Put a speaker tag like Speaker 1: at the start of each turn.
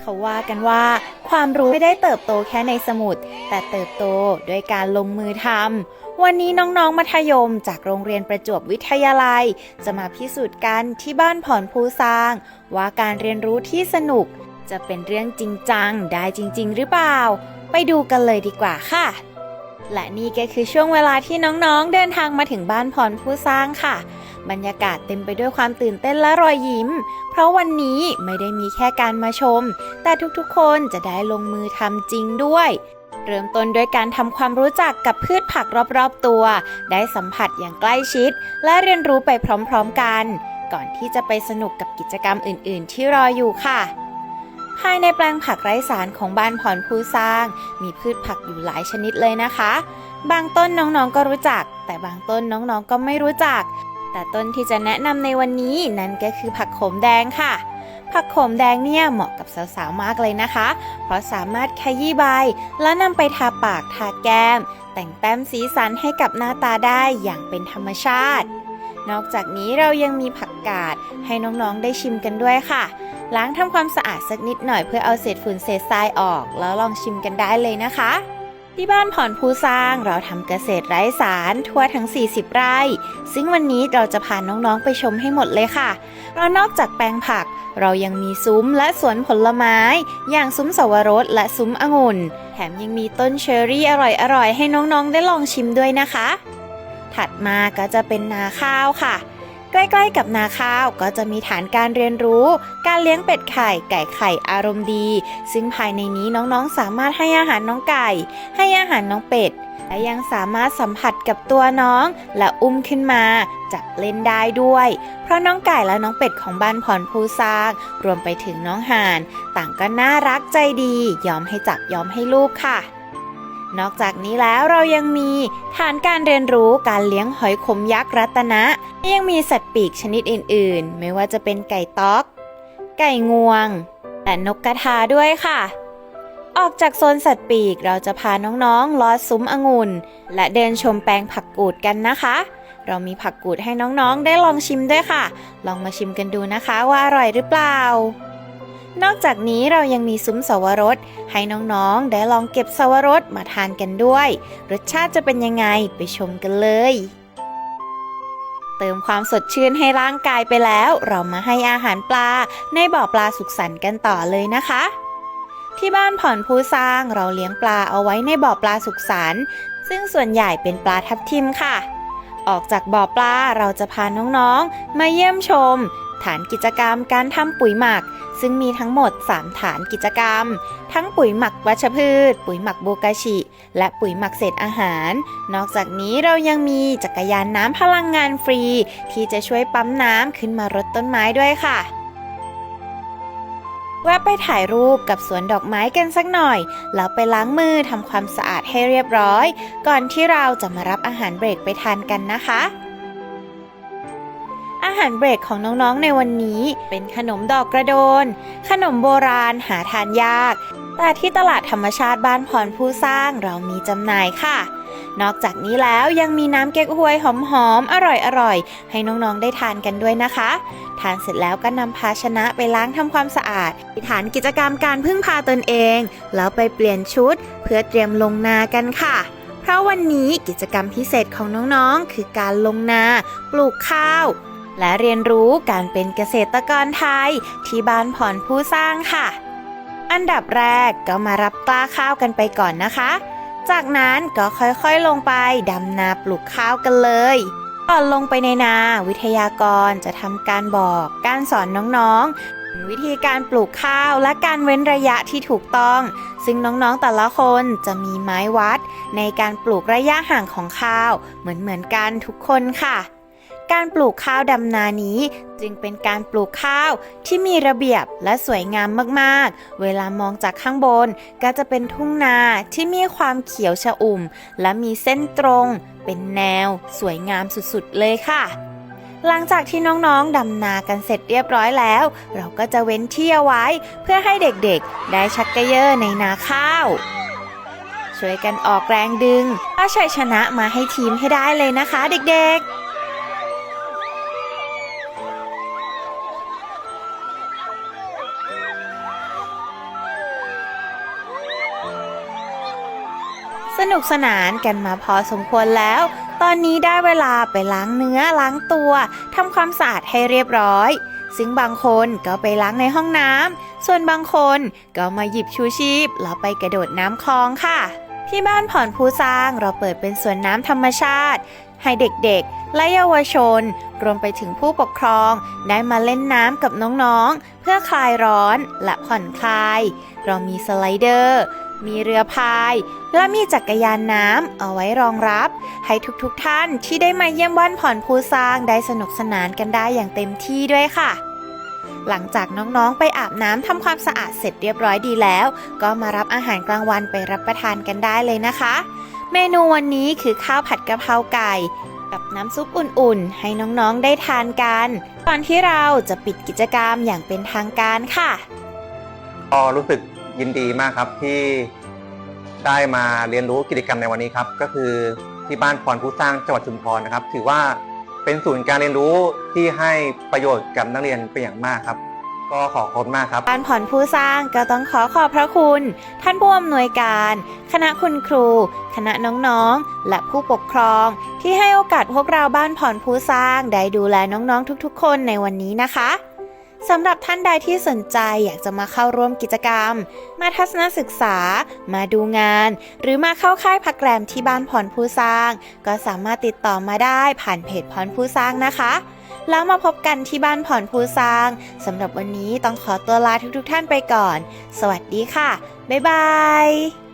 Speaker 1: เขาว่ากันว่าความรู้ไม่ได้เติบโตแค่ในสมุด แต่เติบโตด้วยการลงมือทำวันนี้น้องๆมัธยมจากโรงเรียนประจวบวิทยาลัย จะมาพิสูจน์กันที่บ้านผ่อนภูซาง ว่าการเรียนรู้ที่สนุก จะเป็นเรื่องจริงจังได้จริง ๆ หรือเปล่า ไปดูกันเลยดีกว่าค่ะ และนี่ก็คือช่วงเวลาที่น้องๆ เดินทางมาถึงบ้านพรผู้สร้างค่ะ บรรยากาศเต็มไปด้วยความตื่นเต้นและรอยยิ้ม เพราะวันนี้ไม่ได้มีแค่การมาชม แต่ทุกๆ คนจะได้ลงมือทำจริงด้วย เริ่มต้นด้วยการทำความรู้จักกับพืชผักรอบๆตัว ได้สัมผัสอย่างใกล้ชิด และเรียนรู้ไปพร้อมๆกัน ก่อนที่จะไปสนุกกับกิจกรรมอื่นๆ ที่รออยู่ค่ะ ภายในแปลงผักไร้สารของบ้านพรผู้สร้าง มีพืชผักอยู่หลายชนิดเลยนะคะ บางต้นน้องๆก็รู้จัก แต่บางต้นน้องๆก็ไม่รู้จัก แต่ต้นที่จะแนะนำในวันนี้นั่นก็คือผักโขมแดงค่ะ ผักโขมแดงเนี่ยเหมาะกับสาวๆมากเลยนะคะ เพราะสามารถขยี้ใบ แล้วนำไปทาปากทาแก้ม แต่งแต้มสีสันให้กับหน้าตาได้อย่างเป็นธรรมชาติ นอกจากนี้เรายังมีผักกาดให้น้องๆได้ชิมกันด้วยค่ะ ล้างทำความสะอาดสักนิดหน่อยเพื่อเอาเศษฝุ่นเศษทรายออก แล้วลองชิมกันได้เลยนะคะ ที่บ้านผ่อนภูสร้างเราทำเกษตรไร้สารทั่วทั้ง 40 ไร่ ซึ่งวันนี้เราจะพาน้องๆไปชมให้หมดเลยค่ะเพราะนอกจากแปลงผัก เรายังมีซุ้มและสวนผลไม้ อย่างซุ้มสวรสและซุ้มองุ่น แถมยังมีต้นเชอร์รี่อร่อยๆให้น้องๆได้ลองชิมด้วยนะคะ ถัดมาก็จะเป็นนาข้าวค่ะ ใกล้ๆกับนาข้าวก็จะมีฐานการเรียนรู้ การเลี้ยงเป็ดไข่ไก่ไข่อารมณ์ดี ซึ่งภายในนี้น้องๆสามารถให้อาหารน้องไก่ ให้อาหารน้องเป็ด และยังสามารถสัมผัสกับตัวน้อง และอุ้มขึ้นมาจับเล่นได้ด้วย เพราะน้องไก่และน้องเป็ดของบ้านพรภูซาง รวมไปถึงน้องห่าน ต่างก็น่ารักใจดี ยอมให้จับยอมให้ลูกค่ะ นอกจากนี้แล้วเรายังมีฐานการเรียนรู้การเลี้ยงหอยขมยักษ์รัตนะ ยังมีสัตว์ปีกชนิดอื่นๆ ไม่ว่าจะเป็นไก่ต๊อก ไก่งวง และนกกระทาด้วยค่ะ ออกจากโซนสัตว์ปีกเราจะพาน้องๆลอดซุ้มองุ่น และเดินชมแปลงผักกูดกันนะคะ เรามีผักกูดให้น้องๆได้ลองชิมด้วยค่ะ ลองมาชิมกันดูนะคะว่าอร่อยหรือเปล่า นอกจากนี้เรายังมีซุ้มสวรสให้น้องๆ ได้ลองเก็บสวรสมาทานกันด้วย รสชาติจะเป็นยังไงไปชมกันเลย เติมความสดชื่นให้ร่างกายไปแล้ว เรามาให้อาหารปลา ในบ่อปลาสุขสันต์กันต่อเลยนะคะที่บ้านผ่อนผู้สร้างเราเลี้ยงปลาเอาไว้ในบ่อปลาสุขสันต์ซึ่งส่วนใหญ่เป็นปลาทับทิมค่ะ ออกจากบ่อปลาเราจะพาน้องๆ มาเยี่ยมชม ฐานกิจกรรมการทำปุ๋ยหมัก ซึ่งมีทั้งหมด 3 ฐานกิจกรรม ทั้งปุ๋ยหมักวัชพืช ปุ๋ยหมักโบกาชิ และปุ๋ยหมักเศษอาหาร นอกจากนี้เรายังมีจักรยานน้ำพลังงานฟรี ที่จะช่วยปั๊มน้ำขึ้นมารดต้นไม้ด้วยค่ะแวะไปถ่ายรูปกับสวนดอกไม้กันสักหน่อย แล้วไปล้างมือทำความสะอาดให้เรียบร้อย ก่อนที่เราจะมารับอาหารเบรกไปทานกันนะคะ หารเบรกของน้องๆในวันนี้ เป็นขนมดอกกระโดน ขนมโบราณหาทานยาก แต่ที่ตลาดธรรมชาติบ้านพรผู้สร้างเรามีจำหน่ายค่ะ นอกจากนี้แล้วยังมีน้ำเก๊กฮวยหอมๆอร่อยๆ ให้น้องๆได้ทานกันด้วยนะคะ ทานเสร็จแล้วก็นำภาชนะไปล้างทำความสะอาดฐานกิจกรรมการพึ่งพาตนเอง แล้วไปเปลี่ยนชุด เพื่อเตรียมลงนากันค่ะเพราะวันนี้กิจกรรมพิเศษของน้องๆ คือการลงนา ปลูกข้าว และเรียนรู้การเป็นเกษตรกรไทย ที่บ้านผ่อนผู้สร้างค่ะ อันดับแรกก็มารับกล้าข้าวกันไปก่อนนะคะ จากนั้นก็ค่อยๆลงไปดำนาปลูกข้าวกันเลยก่อนลงไปในนาวิทยากรจะทำการบอก การสอนน้องๆ วิธีการปลูกข้าวและการเว้นระยะที่ถูกต้อง ซึ่งน้องๆแต่ละคนจะมีไม้วัด ในการปลูกระยะห่างของข้าว เหมือนๆกันทุกคนค่ะ การปลูกข้าวดำนานี้ จึงเป็นการปลูกข้าวที่มีระเบียบและสวยงามมากๆ เวลามองจากข้างบนก็จะเป็นทุ่งนาที่มีความเขียวชอุ่ม และมีเส้นตรง เป็นแนว สวยงามสุดๆเลยค่ะหลังจากที่น้องๆ ดำนากันเสร็จเรียบร้อยแล้ว เราก็จะเว้นที่เอาไว้ เพื่อให้เด็กๆ ได้ชักกระเยอในนาข้าว ช่วยกันออกแรงดึงเอาชัยชนะมาให้ทีมให้ได้เลยนะคะเด็กๆ นุกสนานกันมาพอสมควรแล้ว ตอนนี้ได้เวลาไปล้างเนื้อล้างตัวทำความสะอาดให้เรียบร้อย ซึ่งบางคนก็ไปล้างในห้องน้ำส่วนบางคนก็มาหยิบชูชีพแล้วไปกระโดดน้ำคลองค่ะ ที่บ้านผ่อนผู้สร้างเราเปิดเป็นสวนน้ำธรรมชาติ ให้เด็กๆ และเยาวชน รวมไปถึงผู้ปกครอง ได้มาเล่นน้ำกับน้องๆ เพื่อคลายร้อนและผ่อนคลาย เรามีสไลเดอร์ มีเรือพาย และมีจักรยานน้ำเอาไว้รองรับ ให้ทุกๆท่านที่ได้มาเยี่ยมบ้านผ่อนผู้สร้างได้สนุกสนานกันได้อย่างเต็มที่ด้วยค่ะ หลังจากน้องๆไปอาบน้ำทำความสะอาดเสร็จเรียบร้อยดีแล้ว ก็มารับอาหารกลางวันไปรับประทานกันได้เลยนะคะ เมนูวันนี้คือข้าวผัดกะเพราไก่กับน้ำซุปอุ่นๆ ให้น้องๆได้ทานกันก่อนที่เราจะปิดกิจกรรมอย่างเป็นทางการค่ะ
Speaker 2: ก็รู้สึก ยินดีมากครับที่ได้มาเรียนรู้กิจกรรมในวันนี้ครับ ก็คือที่บ้านพรผู้สร้างจังหวัดชุมพรนะครับ ถือว่าเป็นศูนย์การเรียนรู้ที่ให้ประโยชน์กับนักเรียนเป็นอย่างมากครับ ก็ขอขอบคุณมากครับ
Speaker 1: บ้านผ่อนผู้สร้างก็ต้องขอขอบพระคุณ ท่านผู้อำนวยการ คณะคุณครู คณะน้องๆ และผู้ปกครอง ที่ให้โอกาสพวกเราบ้านผ่อนผู้สร้างได้ดูแลน้องๆทุกๆ คนในวันนี้นะคะ สำหรับท่านใดที่สนใจอยากจะมาเข้าร่วมกิจกรรม มาทัศนศึกษา มาดูงาน หรือมาเข้าค่ายพักแรมที่บ้านผ่อนผู้สร้าง ก็สามารถติดต่อมาได้ผ่านเพจผ่อนผู้สร้างนะคะ แล้วมาพบกันที่บ้านผ่อนผู้สร้างสำหรับวันนี้ต้องขอตัวลาทุกๆท่านไปก่อน สวัสดีค่ะ บ๊ายบาย